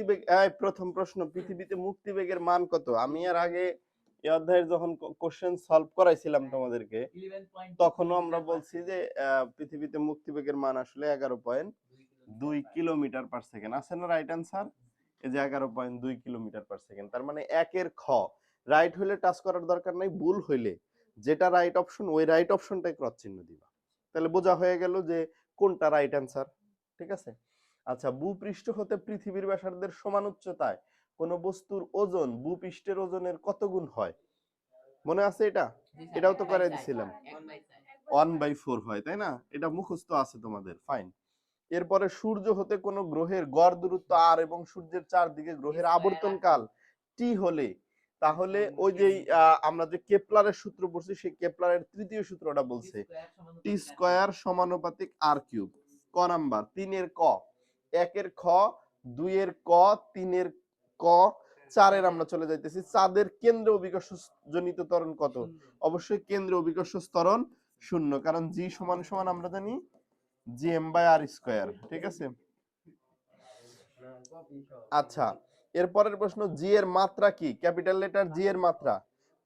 মুক্তিবেগ প্রথম প্রশ্ন, পৃথিবীতে মুক্তিবেগের মান কত? আমি এর আগে এই অধ্যায়ের যখন কোশ্চেন সলভ করাইছিলাম তোমাদেরকে, তখনও আমরা বলছি যে পৃথিবীতে মুক্তিবেগের মান আসলে এগারো পয়েন্ট দুই কিলোমিটার পার সেকেন্ড আছে না রাইট আনসার এই যে এগারো পয়েন্ট দুই কিলোমিটার পার সেকেন্ড তার মানে একের খ। রাইট হইলে টাচ করার দরকার নাই, ভুল হইলে যেটা রাইট অপশন ওই রাইট অপশনটাই ক্রস চিহ্ন দিবা। তাহলে বোঝা হয়ে গেল যে কোনটা রাইট অ্যান্সার ঠিক আছে? আচ্ছা ভূপৃষ্ঠ হতে পৃথিবীর ব্যাসার্ধের সমান উচ্চতায় কোন বস্তুর ওজন ভূপৃষ্ঠের ওজনের কত গুণ হয়? মনে আছে এটা? এটাও তো করে দিছিলাম। ওয়ান বাই ফোর হয় তাই না? এটা মুখস্থ আছে তোমাদের ফাইন এরপরে সূর্য হতে কোন গ্রহের গড় দূরত্ব আর এবং সূর্যের চারদিকে গ্রহের আবর্তন কাল টি হলে তাহলে ওই যে আমরা যে কেপলারের সূত্র পড়ছি সেই কেপলারের তৃতীয় সূত্রটা বলছে। টি স্কয়ার সমানুপাতিক আর কিউব ক নাম্বার তিনের ক। একের খ দুইয়ের ক তিনের ক চারের আমরা চলে যাইতেছি। চাঁদের কেন্দ্র অভিকর্ষ জনিত ত্বরণ কত? অবশ্যই কেন্দ্র অভিকর্ষ ত্বরণ শূন্য কারণ জি সমান সমান আমরা জানি G M by R square ঠিক আছে? আচ্ছা এরপরের প্রশ্ন জি এর মাত্রা কি? ক্যাপিটাল লেটার জি এর মাত্রা।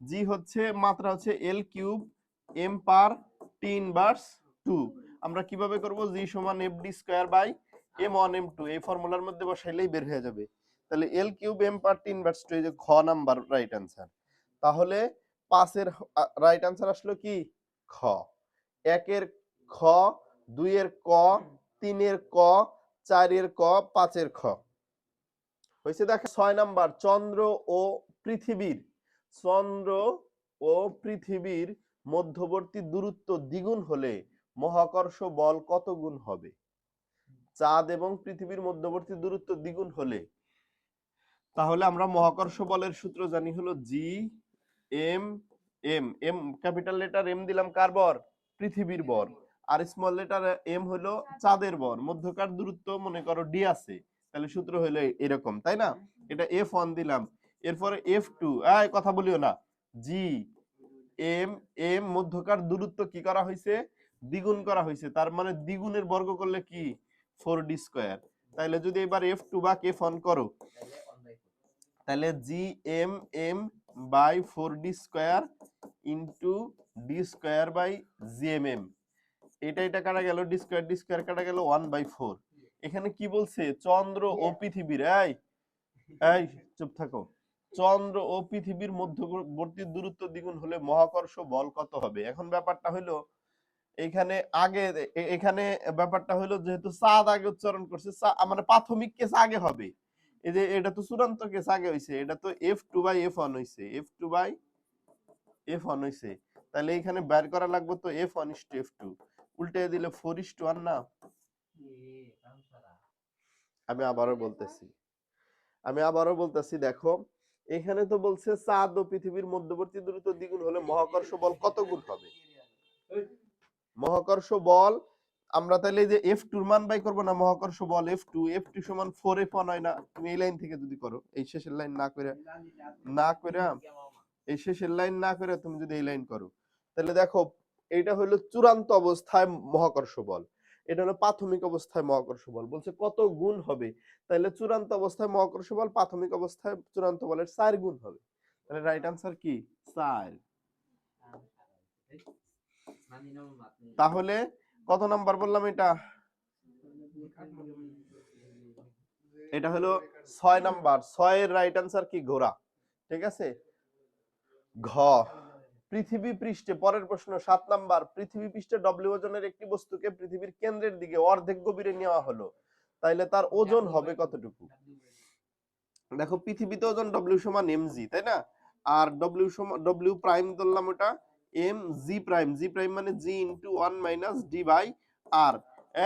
জি হচ্ছে মাত্রা হচ্ছে L cube M per T inverse two. আমরা কীভাবে করব? জি সমান F D square by M one M two এই ফর্মুলার মধ্যে বসাইলেই বের হয়ে যাবে। তাহলে L cube M per inverse two এই যে খ নাম্বার রাইট অ্যান্সার তাহলে পাঁচের রাইট অ্যান্সার আসলো কি? খ। একের খ, দুইয়ের ক, তিনের ক, চারের ক, পাঁচের খ। হয়েছে দেখে ছয় নাম্বার, চন্দ্র ও পৃথিবীর, চন্দ্র ও পৃথিবীর মধ্যবর্তী দূরত্ব দ্বিগুণ হলে মহাকর্ষ বল কত গুণ হবে? চাঁদ এবং পৃথিবীর মধ্যবর্তী দূরত্ব দ্বিগুণ হলে। তাহলে আমরা মহাকর্ষ বলের সূত্র জানি হলো G M M M capital letter M দিলাম কার বর? পৃথিবীর বর। আর স্মল লেটার এম হলো চাঁদের বর, মধ্যকার দূরত্ব মনে করো ডি আছে। তাহলে সূত্র হলো এরকম, তাই না? এটা এফ ওয়ান দিলাম। এরপরে এফ টু আয় কথা বলিও না। জি এম এম মধ্যকার দূরত্ব কি করা হয়েছে দ্বিগুণ করা হয়েছে তার মানে দ্বিগুণের বর্গ করলে কি? Four D square. তাহলে যদি এবার এফ টু বা এফ অন করো তাহলে G M M by four D square into D square by G M M এটা এটা কাটা গেল ডি স্কোয়ার ডি স্কোয়ার কাটা গেল ওয়ান বাই ফোর এখানে কি বলছে? চন্দ্র ও পৃথিবীর এই এই চুপ থাকো। চন্দ্র ও পৃথিবীর মধ্যবর্তী দূরত্ব দ্বিগুণ হলে মহাকর্ষ বল কত হবে? এখন ব্যাপারটা হলো এখানে আগে এখানে ব্যাপারটা হলো যেহেতু চাঁদ আগে উচ্চারণ করছে মানে প্রাথমিক কেস আগে হবে। এই যে এটা তো চূড়ান্ত কেস আগে হইছে, এটা তো F two by F one হইছে F two by F one হইছে। তাহলে এখানে বের করা লাগবে তো F one is two F two উল্টে দিলে ফোর ইস টু ওয়ান না? আমি আবারও বলতেছি। আমি আবারও বলতেছি, দেখো, এখানে তো বলছে চাঁদ ও পৃথিবীর মধ্যবর্তী দূরত্ব দ্বিগুণ হলে মহাকর্ষ বল কত গুণ হবে? মহাকর্ষ বল, আমরা তাহলে যে এফ টুর মান বাই করব না? মহাকর্ষ বল এফ টু এফ টু সমান ফোর এফ ওয়ান হয় না? তুমি এই লাইন থেকে যদি করো, এই শেষের লাইন না করে না করে, এই শেষের লাইন না করে তুমি যদি এই লাইন করো, তাহলে দেখো, এটা হলো চূড়ান্ত অবস্থায় মহাকর্ষ বল। এটা হলো প্রাথমিক অবস্থায় মহাকর্ষ বল। বলছে কত গুণ হবে? তাহলে চূড়ান্ত অবস্থায় মহাকর্ষ বল, প্রাথমিক অবস্থায় চূড়ান্ত বলের চার গুণ হবে। তাহলে রাইট আনসার কি? চার। তাহলে কত নাম্বার বললাম এটা? এটা হলো ছয় নাম্বার। ছয়ের রাইট আনসার কি ঘোড়া? ঠিক আছে? ঘ। পৃথিবী পৃষ্ঠে, পরের প্রশ্ন, সাত নাম্বার। পৃথিবী পৃষ্ঠে ডব্লিউ ওজনের একটি বস্তুকে পৃথিবীর কেন্দ্রের দিকে অর্ধেক গভীরে নেওয়া হলো। তাইলে তার ওজন হবে কতটুকু? দেখো, পৃথিবীতে ওজন ডব্লিউ সমান এম জি তাই না? আর ডব্লিউ সমান ডব্লিউ প্রাইম ধরলাম ওটা? M G prime G prime মানে G into one minus D by R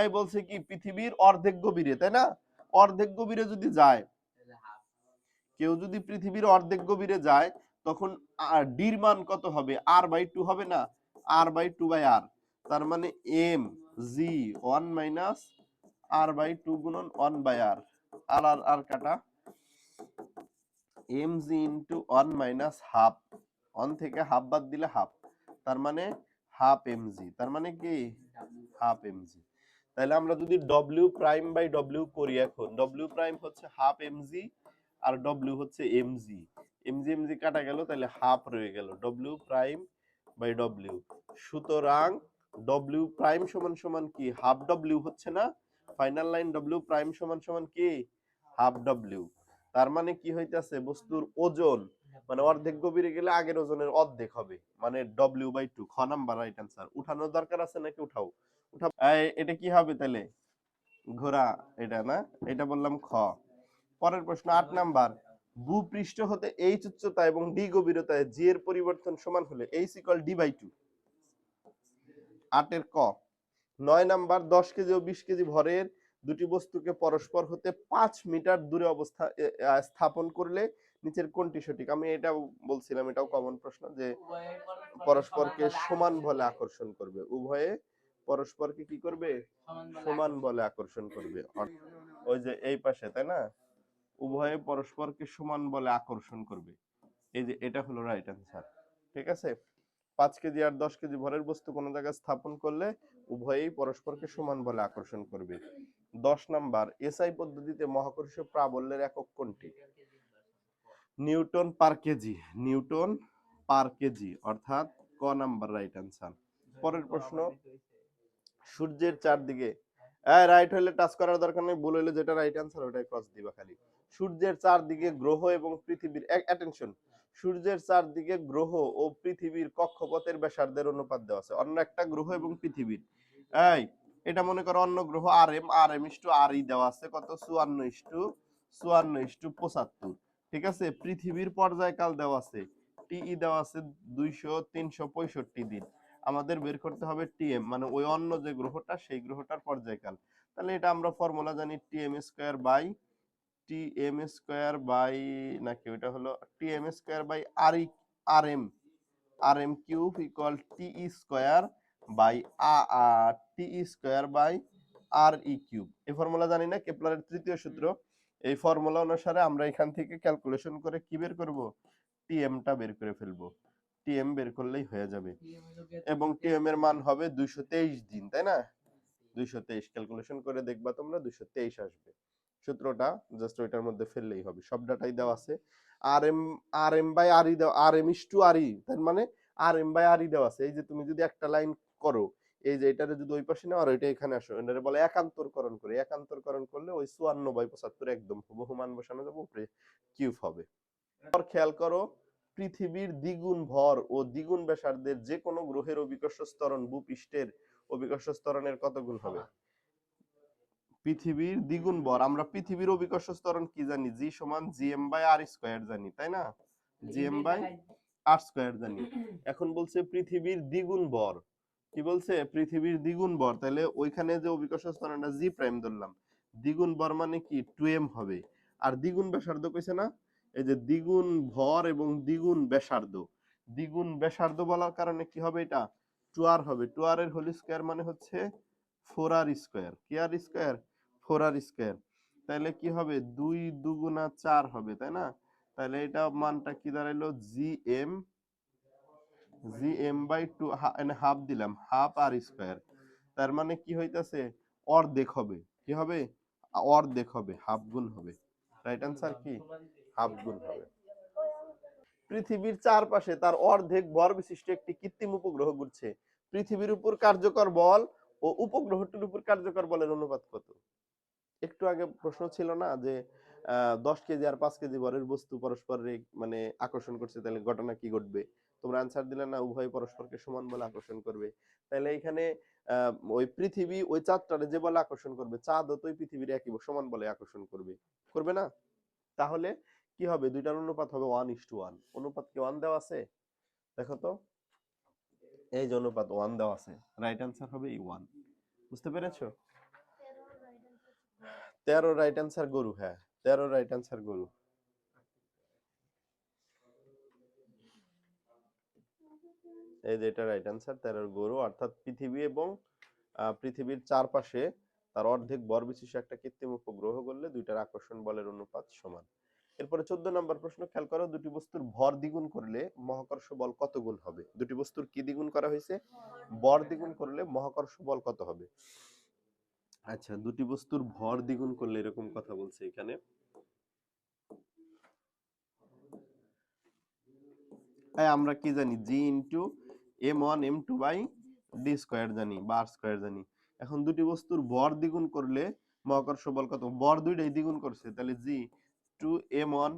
এই বলছে কি, পৃথিবীর অর্ধেক গভীরে, তাই না? অর্ধেক গভীরে যদি যায়, কেউ যদি পৃথিবীর অর্ধেক গভীরে যায়, তখন ডির মান কত হবে? আর বাই টু হবে না? R by two by R তার মানে M G one minus R by two গুণন one by R R R R কাটা। M G into one minus half one থেকে হাফ বাদ দিলে হাফ তার মানে হাফ এম জি তার মানে কি? হাফ এম জি তাহলে আমরা যদি ডব্লিউ প্রাইম বাই ডব্লিউ করি এখন ডব্লিউ প্রাইম হচ্ছে হাফ এমজি আর ডব্লিউ হচ্ছে M G M G M G কাটা গেল, তাহলে হাফ রয়ে গেল ডব্লিউ প্রাইম বাই ডব্লিউ সুতরাং ডব্লিউ প্রাইম সমান সমান কি? হাফ ডব্লিউ হচ্ছে না? ফাইনাল লাইন ডব্লিউ প্রাইম সমান সমান কি? হাফ ডব্লিউ তার মানে কি হইতাছে? বস্তুর ওজন মানে অর্ধেক গভীরে গেলে আগের ওজনের অর্ধেক হবে। মানে ডব্লিউ বাই টু খ নাম্বার রাইট অ্যান্সার উঠানোর দরকার আছে নাকি উঠাও? উঠাও। এটা কি হবে তাহলে ঘোড়া, এটা না? এটা বললাম খ। পরের প্রশ্ন, আট নাম্বার ভূপৃষ্ঠ হতে এইচ উচ্চতা এবং ডি গভীরতায় জি এর পরিবর্তন সমান হলে H equal D by two আটের ক। নয় নাম্বার দশ কেজি ও বিশ কেজি ভরের দুটি বস্তুকে পরস্পর হতে পাঁচ মিটার দূরে অবস্থা স্থাপন করলে নিচের কোনটি সঠিক? আমি এটাও বলছিলাম এটাও কমন প্রশ্ন যে পরস্পরকে সমান বলে আকর্ষণ করবে। উভয়ে পরস্পরকে কি করবে? সমান বলে আকর্ষণ করবে। ওই যে এই পাশে তাই না? উভয়ে পরস্পরকে সমান বলে আকর্ষণ করবে। এই যে এটা হলো রাইট অ্যান্সার ঠিক আছে? পাঁচ কেজি আর দশ কেজি ভরের বস্তু কোনো জায়গায় স্থাপন করলে উভয়েই পরস্পরকে সমান বলে আকর্ষণ করবে। দশ নাম্বার এসআই পদ্ধতিতে মহাকর্ষীয় প্রাবল্যের একক কোনটি? Newton per KG, newton per KG, অর্থাৎ ক নাম্বার রাইট অ্যান্সার পরের প্রশ্ন, সূর্যের চারদিকে হ্যাঁ রাইট হলে টাচ করার দরকার নেই, ভুল হলে যেটা রাইট অ্যান্সার ওটাই ক্রস দিবা খালি। সূর্যের চারদিকে গ্রহ এবং পৃথিবীর অ্যাটেনশন সূর্যের চারদিকে গ্রহ ও পৃথিবীর কক্ষপথের ব্যাসার্ধের অনুপাত দেওয়া আছে। অন্য একটা গ্রহ এবং পৃথিবীর। এই, এটা মনে করো অন্য গ্রহ R M R M is to R E দেওয়া আছে। কত? চুয়ান্ন ইস্টু চুয়ান্ন ইস্টু পঁচাত্তর। ঠিক আছে? পৃথিবীর পর্যায়কাল দেওয়া আছে। টিই দেওয়া আছে দুইশো, তিনশো, পঁয়ষট্টি দিন। আমাদের বের করতে হবে টিএম মানে ওই অন্য যে গ্রহটা, সেই গ্রহটার পর্যায়কাল। তাহলে এটা আমরা ফর্মুলা জানি T M square by T M square by নাকি ওইটা হলো T M square by R E R M R M cube equal T E square by a R T E square by R E cube এই formula জানি না কেপলারের তৃতীয় সূত্র। এই formula অনুসারে আমরা এখান থেকে ক্যালকুলেশন করে কি বের করব? টিএমটা বের করে ফেলব। টিএম বের করলেই হয়ে যাবে। এবং টিএম এর মান হবে দুইশো তেইশ দিন তাই না? দুইশো তেইশ ক্যালকুলেশন করে দেখবা তোমরা দুইশো তেইশ আসবে। সূত্রটা জাস্ট ওইটার মধ্যে ফেললেই হবে। সব ডাটাই দেওয়া আছে। R M R M by R E দেওয়া R M is to R ই তার মানে আর এম বাই আর ই দেওয়া আছে। এই যে তুমি যদি একটা লাইন করো এই যে এটারে যদি ওই পাশে নাও আর ওইটা এখানে আসো। এটারে বলে একান্তরকরণ করে। একান্তরকরণ করলে ওই চুয়ান্ন বাই পঁচাত্তর একদম হুবহু মান বসানো যাবে উপরে কিউব হবে। খেয়াল করো পৃথিবীর দ্বিগুণ ভর ও দ্বিগুণ ব্যাসার্ধের যে কোনো গ্রহের অভিকর্ষ স্তরণ ভূপৃষ্ঠের অভিকর্ষ স্তরণের কত গুণ হবে? পৃথিবীর দ্বিগুণ ভর। আমরা পৃথিবীর অভিকর্ষ স্তরণ কি জানি? জি সমান G M by R square জানি তাই না? G M by R square জানি। এখন বলছে পৃথিবীর দ্বিগুণ ভর। কি বলছে? পৃথিবীর দ্বিগুণ ভর তাহলে ওইখানে যে অভিকর্ষ স্তরণটা জি প্রাইম ধরলাম, দ্বিগুণ ভর মানে কি? টু এম হবে। আর দ্বিগুণ ব্যাসার্ধ কইছে না? এই যে দ্বিগুণ ভর এবং দ্বিগুণ ব্যাসার্ধ। দ্বিগুণ ব্যাসার্ধ বলার কারণে কি হবে এটা? টু আর হবে। টু আর এর হোল স্কোয়ার মানে হচ্ছে ফোর আর স্কোয়ার। কি R square? Four R square. তাহলে কি হবে? দুই দুগুণা চার হবে, তাই না? তাহলে এটা মানটা কি দাঁড়াইলো? G M G M by two half দিলাম হাফ আর স্কোয়ার তার মানে কি হইতাছে? অর্ধেক হবে। কি হবে? অর্ধেক হবে হাফ গুণ হবে। রাইট আনসার কি? হাফ গুণ হবে। পৃথিবীর চারপাশে তার অর্ধেক ভর বিশিষ্ট একটি কৃত্রিম উপগ্রহ ঘুরছে। পৃথিবীর উপর কার্যকর বল ও উপগ্রহটির উপর কার্যকর বলের অনুপাত কত? একটু আগে প্রশ্ন ছিল না যে দশ কেজি আর পাঁচ কেজি ভরের বস্তু পরস্পর মানে আকর্ষণ করছে তাহলে ঘটনা কি ঘটবে? তোমরা আনসার দিলে না উভয় পরস্পরকে সমান বলে আকর্ষণ করবে। তাহলে এখানে ওই পৃথিবী ওই চাঁদটারে যে বলে আকর্ষণ করবে চাঁদ তো ওই পৃথিবীর একই সমান বলে আকর্ষণ করবে। করবে না? তাহলে কি হবে? দুইটার অনুপাত হবে ওয়ান ইস টু ওয়ান অনুপাত কি ওয়ান দেওয়া আছে? দেখো তো। এই যে অনুপাত ওয়ান দেওয়া আছে রাইট আনসার হবে এই ওয়ান বুঝতে পেরেছ? তেরো রাইট আনসার গরু হ্যাঁ। তেরো রাইট আনসার গরু। এই যে এটা রাইট আনসার তেরোর গরু। অর্থাৎ পৃথিবী এবং পৃথিবীর চারপাশে তার অর্ধেক ভর বিশিষ্ট একটা কৃত্রিম উপগ্রহ করলে দুইটার আকর্ষণ বলের অনুপাত সমান। এরপরে চোদ্দ নম্বর প্রশ্ন, খেয়াল করো, দুটি বস্তুর ভর দ্বিগুণ করলে মহাকর্ষ বল কত গুণ হবে? দুটি বস্তুর কি দ্বিগুণ করা হয়েছে? ভর দ্বিগুণ করলে মহাকর্ষ বল কত হবে? আচ্ছা দুটি বস্তুর ভর দ্বিগুণ করলে এরকম কথা বলছে এখানে। তাই আমরা কি জানি? G into M one M two by D square জানি বা আর স্কোয়ার জানি। এখন দুটি বস্তুর ভর দ্বিগুণ করলে মহাকর্ষ বল কত? ভর দুইটাই দ্বিগুণ করছে, তাহলে G two M one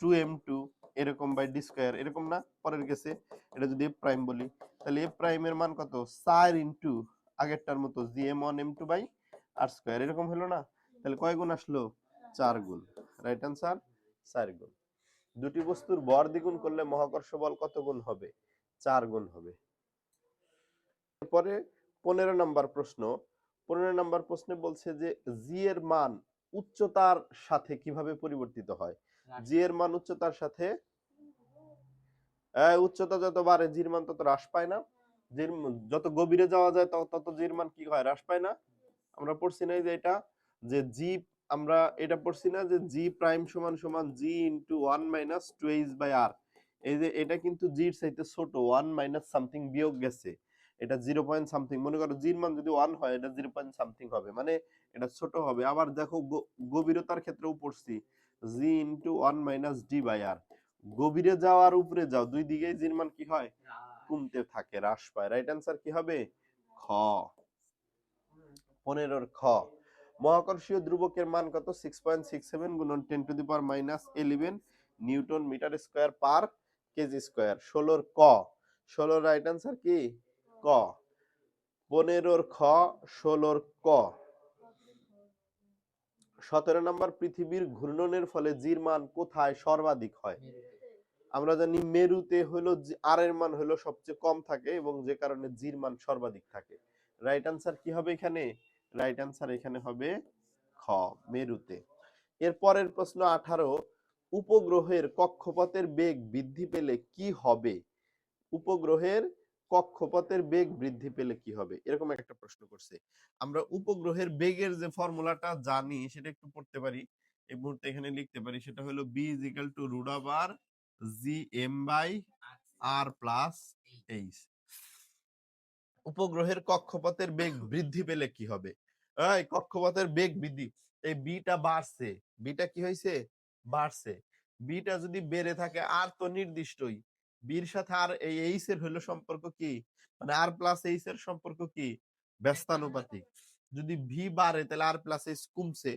two M two এরকম বাই ডি স্কোয়ার এরকম না? পরের গেছে এটা যদি এফ প্রাইম বলি, তাহলে এফ প্রাইমের মান কত? চার ইন্টু আগেরটার মতো G M one M two by R square এরকম হলো না? তাহলে কয় গুণ আসলো? চার গুণ। রাইট আনসার চার গুণ। দুটি বস্তুর বর দ্বিগুণ করলে মহাকর্ষ বল কত গুণ হবে? চার গুণ হবে। এরপরে পনেরো নম্বর প্রশ্ন। পনেরো নম্বর প্রশ্নে বলছে যে জি এর মান উচ্চতার সাথে কীভাবে পরিবর্তিত হয়? জি এর মান উচ্চতার সাথে? উচ্চতা যত বাড়ে জির মান তত হ্রাস পায় না। জির যত গভীরে যাওয়া যায় তত তত জির মান কি হয়? হ্রাস পায় না। আমরা পড়ছি না যে এটা যে জি আমরা এটা পড়ছি না যে জি প্রাইম সমান সমান G into one minus two H by R এই যে এটা কিন্তু জির চাইতে ছোট ওয়ান মাইনাস সামথিং বিয়োগ গেছে। এটা জিরো পয়েন্ট সামথিং মনে করো জির মান যদি ওয়ান হয় এটা জিরো পয়েন্ট সামথিং হবে। মানে এটা ছোট হবে। আবার দেখো গভীরতার ক্ষেত্রেও পড়ছি। G into one minus D by R গভীরে যাও আর উপরে যাও দুই দিকেই জির মান কি হয়? কমতে থাকে হ্রাস পায়। রাইট অ্যান্সার কি হবে? খ। পনেরোর খ। মহাকর্ষীয় ধ্রুবকের মান কত? সিক্স পয়েন্ট সিক্স সেভেন গুণন ten to the power minus eleven newton metre square per KG square ষোলোর ক। ষোলোর রাইট অ্যান্সার কি? ক। পনেরোর খ, ষোলোর ক। সতেরো নম্বর, পৃথিবীর ঘূর্ণনের ফলে জির মান কোথায় সর্বাধিক হয়? আমরা জানি মেরুতে হলো আর এর মান হলো সবচেয়ে কম থাকে এবং যে কারণে জির মান সর্বাধিক থাকে। রাইট আনসার কি হবে এখানে? রাইট আনসার এখানে হবে খ মেরুতে। এর পরের প্রশ্ন আঠারো উপগ্রহের কক্ষপথের বেগ বৃদ্ধি পেলে কি হবে? উপগ্রহের কক্ষপথের বেগ বৃদ্ধি পেলে কি হবে? এরকম একটা প্রশ্ন করছে। আমরা উপগ্রহের বেগের যে ফর্মুলাটা জানি সেটা একটু পড়তে পারি। এই মুহূর্তে এখানে লিখতে পারি সেটা হলো V is equal to root over G M by R plus H উপগ্রহের কক্ষপথের বেগ বৃদ্ধি পেলে কি হবে? কক্ষপথের বেগ বৃদ্ধি, এই বিটা বাড়ছে। বিটা কি হয়েছে বাড়ছে। বিটা যদি বেড়ে থাকে, আর তো নির্দিষ্টই। বির সাথে আর এই এইচ এর হলো সম্পর্ক কি? মানে আর প্লাস এইচ এর সম্পর্ক কি? ব্যস্তানুপাতিক। যদি ভি বাড়ে, তাহলে আর প্লাস এইচ কমছে।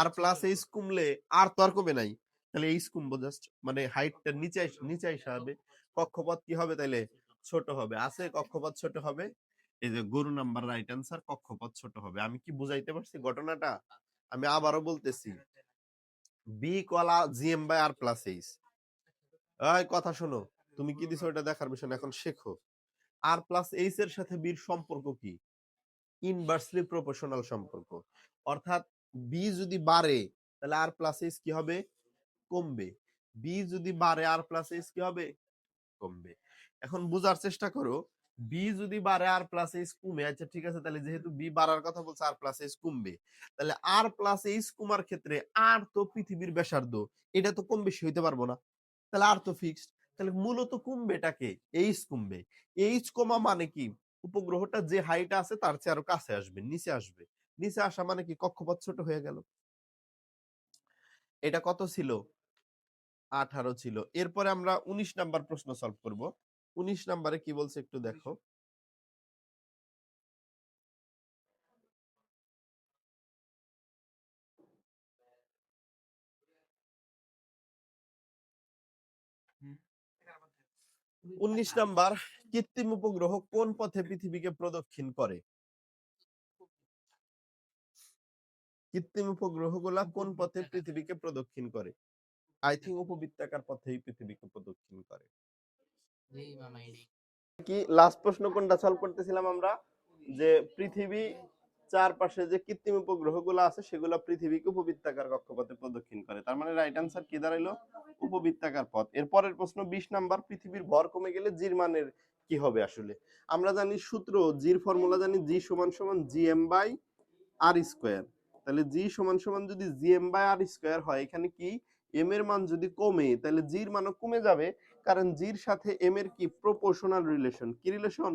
আর প্লাস এইচ কমলে আর তো আর কমে নাই। তাহলে এইচ কমবো জাস্ট মানে হাইটটা নিচে নিচে আইসা হবে। কক্ষপথ কি হবে তাইলে ছোট হবে। আছে কক্ষপথ ছোট হবে। এই যে গরু নাম্বার রাইট অ্যান্সার কক্ষপথ ছোট হবে। আমি কি বুঝাইতে পারছি ঘটনাটা? আমি আবারও বলতেছি। বি কলা G M by R plus H. এই কথা শোনো। তুমি কি দিছো এটা দেখার বিষয় এখন শেখো। আর প্লাস এইচ এর সাথে বির সম্পর্ক কি? ইনভার্সলি প্রপোর্শনাল সম্পর্ক। অর্থাৎ বি যদি বাড়ে তাহলে আর প্লাস এইচ কি হবে? কমবে। বি যদি বাড়ে আর প্লাস এইচ কি হবে? কমবে। এখন বোঝার চেষ্টা করো বি যদি বাড়ে আর প্লাস এইচ কমে আচ্ছা ঠিক আছে, তাহলে যেহেতু বি বাড়ার কথা বলছে আর প্লাস এইচ কমবে। তাহলে আর প্লাস এইচ কমার ক্ষেত্রে আর তো পৃথিবীর ব্যাসার্ধ, এটা তো কম বেশি হইতে পারব না। তাহলে আর তো ফিক্সড তাহলে মূলত কমবে এটাকে এইচ কমবে। এইচ কমা মানে কি? উপগ্রহটা যে হাইট আছে, তার চেয়ে আরও কাছে আসবে, নিচে আসবে। নিচে আসা মানে কি? কক্ষপথ ছোট হয়ে গেল। এটা কত ছিল? আঠারো ছিল। এরপরে আমরা উনিশ নাম্বার প্রশ্ন সলভ করব। উনিশ নাম্বারে কি বলছে একটু দেখো। উনিশ নাম্বার কৃত্রিম উপগ্রহ কোন পথে পৃথিবীকে প্রদক্ষিণ করে? কৃত্রিম উপগ্রহগুলা কোন পথে পৃথিবীকে প্রদক্ষিণ করে? আই থিঙ্ক উপবৃত্তাকার পথেই পৃথিবীকে প্রদক্ষিণ করে। কি লাস্ট প্রশ্ন কোনটা সলভ করতেছিলাম আমরা? যে পৃথিবী চারপাশে যে কৃত্রিম উপগ্রহগুলো আছে সেগুলো পৃথিবীকে উপবৃত্তাকার কক্ষপথে প্রদক্ষিণ করে। তার মানে রাইট আনসার কি দাঁড়াইলো? উপবৃত্তাকার পথ। এর পরের প্রশ্ন বিশ নাম্বার পৃথিবীর ভর কমে গেলে জির মানের কি হবে আসলে? আমরা জানি সূত্র জির ফর্মুলা জানি জি সমান সমান G M by R square. তাহলে জি সমান সমান যদি G M by R square হয় এখানে কি? এম এর মান যদি কমে, তাহলে জির মানও কমে যাবে। কারণ জির সাথে এম এর কি? প্রপোর্শনাল রিলেশন কি রিলেশন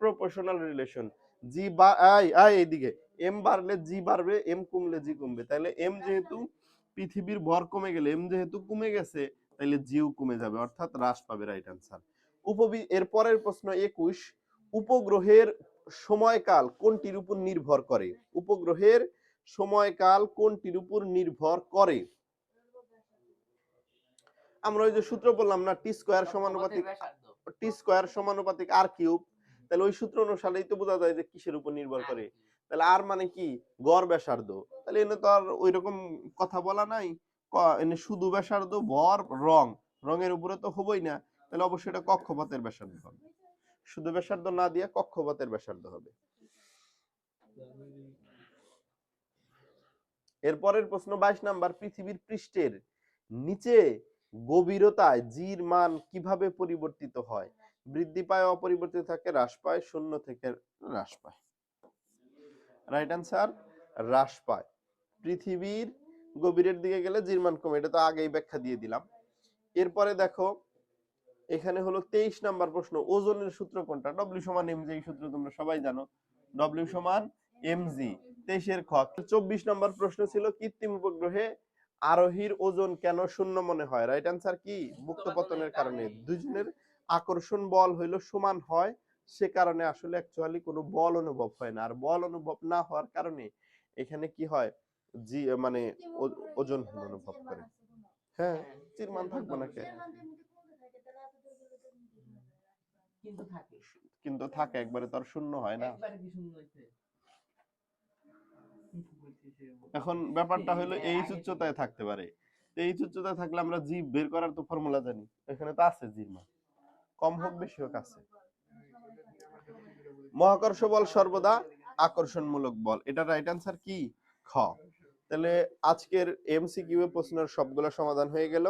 প্রপোর্শনাল রিলেশন জি বা আই আই এইদিকে। এম বাড়লে জি বাড়বে এম কমলে জি কমবে। তাহলে এম যেহেতু পৃথিবীর ভর কমে গেলে এম যেহেতু কমে গেছে, তাহলে জিও কমে যাবে। অর্থাৎ হ্রাস পাবে রাইট আনসার উপবি, এর পরের প্রশ্ন একুশ। উপগ্রহের সময়কাল কোনটির উপর নির্ভর করে? উপগ্রহের সময়কাল কোনটির উপর নির্ভর করে? আমরা ওই যে সূত্র বললাম না টি স্কোয়ার সমানুপাতিক টি স্কোয়ার সমানুপাতিক আর কিউব তাহলে ওই সূত্র অনুসারেই তো বোঝা যায় যে কিসের উপর নির্ভর করে। তাহলে আর মানে কি? গড় ব্যাসার্ধ। তাহলে এনে তো আর ওই রকম কথা বলা নাই। এনে শুধু ব্যাসার্ধ ভর রং। রঙের উপরে তো হবই না। তাহলে অবশ্যই এটা কক্ষপথের ব্যাসার্ধ হবে। শুধু ব্যাসার্ধ না দিয়ে কক্ষপথের ব্যাসার্ধ হবে। এরপরের প্রশ্ন বাইশ নাম্বার পৃথিবীর পৃষ্ঠের নিচে গভীরতায় জির মান কীভাবে পরিবর্তিত হয়? বৃদ্ধি পায়, অপরিবর্তিত থাকে, হ্রাস পায়, শূন্য থেকে হ্রাস পায়। রাইট আনসার হ্রাস পায়। পৃথিবীর গভীরের দিকে গেলে জির মান কমে, এটা তো আগেই ব্যাখ্যা দিয়ে দিলাম। এরপরে দেখো, এখানে হলো তেইশ নাম্বার প্রশ্ন, ওজনের সূত্র কোনটা? ডব্লিউ সমান এম এই সূত্র তোমরা সবাই জানো। ডব্লিউ সমান এম জি তেইশের খ। চব্বিশ নম্বর প্রশ্ন ছিল কৃত্রিম উপগ্রহে আরোহীর ওজন কেন শূন্য মনে হয়? রাইট আনসার কি? মুক্ত পতনের কারণে দুজনের আকর্ষণ বল হইল সমান হয় সে কারণে আসলে অ্যাকচুয়ালি কোনো বল অনুভব হয় না। আর বল অনুভব না হওয়ার কারণে এখানে কি হয়? জি মানে ওজন অনুভব করে। হ্যাঁ চিরমান থাকব না কে কিন্তু থাকে। কিন্তু থাকে একবারে তো আর শূন্য হয় না একবারে কি শূন্য হইছে কিন্তু বলছে সে এখন ব্যাপারটা হলো এই উচ্চতায় থাকতে পারে। এই উচ্চতায় থাকলে আমরা জি বের করার তো ফর্মুলা জানি। এখানে তো আছে জীব মান কম হোক বেশি হোক আছে। মহাকর্ষ বল সর্বদা আকর্ষণমূলক বল। এটা রাইট আনসার কি? খ। তাহলে আজকের এমসিকিউ এর প্রশ্নের সবগুলো সমাধান হয়ে গেল।